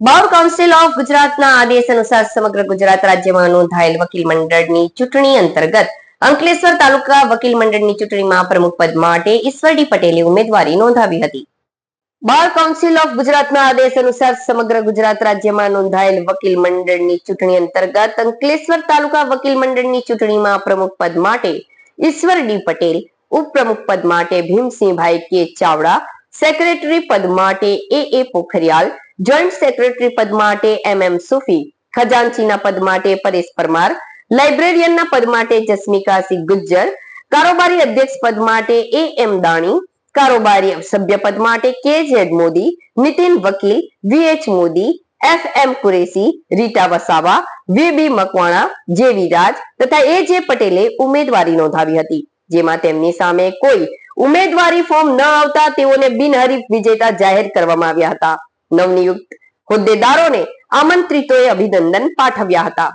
Bar council of ગુજરાતના આદેશ અનુસાર સમગ્ર ગુજરાત રાજ્યમાં નોંધાયેલ વકીલ મંડળની ચૂંટણી અંતર્ગત અંકલેશ્વર તાલુકા વકીલ મંડળની ચૂંટણીમાં પ્રમુખ પદ માટે ઈશ્વર ડી પટેલે ઉમેદવારી નોંધાવી હતી. બાર કાઉન્સિલ ઓફ ગુજરાતના આદેશ અનુસાર સમગ્ર ગુજરાત રાજ્યમાં નોંધાયેલ વકીલ મંડળની ચૂંટણી અંતર્ગત અંકલેશ્વર તાલુકા વકીલ મંડળની ચૂંટણીમાં પ્રમુખ પદ માટે ઈશ્વર ડી પટેલ, ઉપપ્રમુખ પદ માટે ભીમસિંહભાઈ કે ચાવડા સેક્રેટરી પદ માટે A A Pokhriyal joint secretary પદ માટે એમ એમ સુફી ખજાનચીના પદ માટે પરેશ પરમાર લાઇબ્રેરિયનના પદ માટે જસ્મિકા સિંહ ગુજ્જર, કારોબારી અધ્યક્ષ પદ માટે એ એમ દાણી કારોબારી સભ્ય પદ માટે કે Z Modi, Nitin Vakil V H Modi F M Qureshi, Rita Vasava V B Makwana J Viraj તથા એ જે પટેલે ઉમેદવારી નોંધાવી હતી, જેમાં તેમની સામે કોઈ ઉમેદવારી ફોર્મ ન આવતા તેઓને બિનહરીફ વિજેતા જાહેર કરવામાં આવ્યા હતા. નવનિયુક્ત હોદ્દેદારોને આમંત્રિતોએ અભિનંદન પાઠવ્યા હતા.